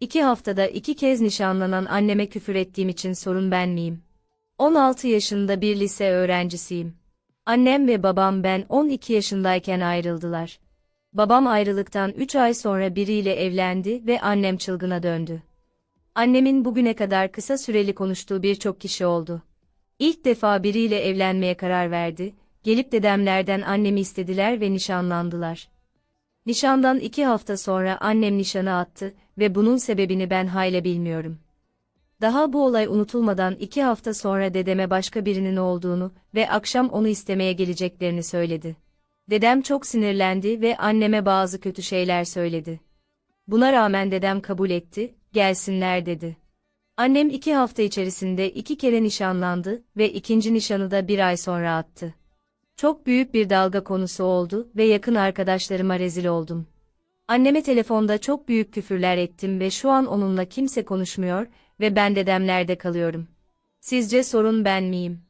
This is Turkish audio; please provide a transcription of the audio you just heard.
İki haftada iki kez nişanlanan anneme küfür ettiğim için sorun ben miyim? 16 yaşında bir lise öğrencisiyim. Annem ve babam ben 12 yaşındayken ayrıldılar. Babam ayrılıktan 3 ay sonra biriyle evlendi ve annem çılgına döndü. Annemin bugüne kadar kısa süreli konuştuğu birçok kişi oldu. İlk defa biriyle evlenmeye karar verdi, gelip dedemlerden annemi istediler ve nişanlandılar. Nişandan iki hafta sonra annem nişanı attı ve bunun sebebini ben hala bilmiyorum. Daha bu olay unutulmadan iki hafta sonra dedeme başka birinin olduğunu ve akşam onu istemeye geleceklerini söyledi. Dedem çok sinirlendi ve anneme bazı kötü şeyler söyledi. Buna rağmen dedem kabul etti, gelsinler dedi. Annem iki hafta içerisinde iki kere nişanlandı ve ikinci nişanı da bir ay sonra attı. Çok büyük bir dalga konusu oldu ve yakın arkadaşlarıma rezil oldum. Anneme telefonda çok büyük küfürler ettim ve şu an onunla kimse konuşmuyor ve ben dedemlerde kalıyorum. Sizce sorun ben miyim?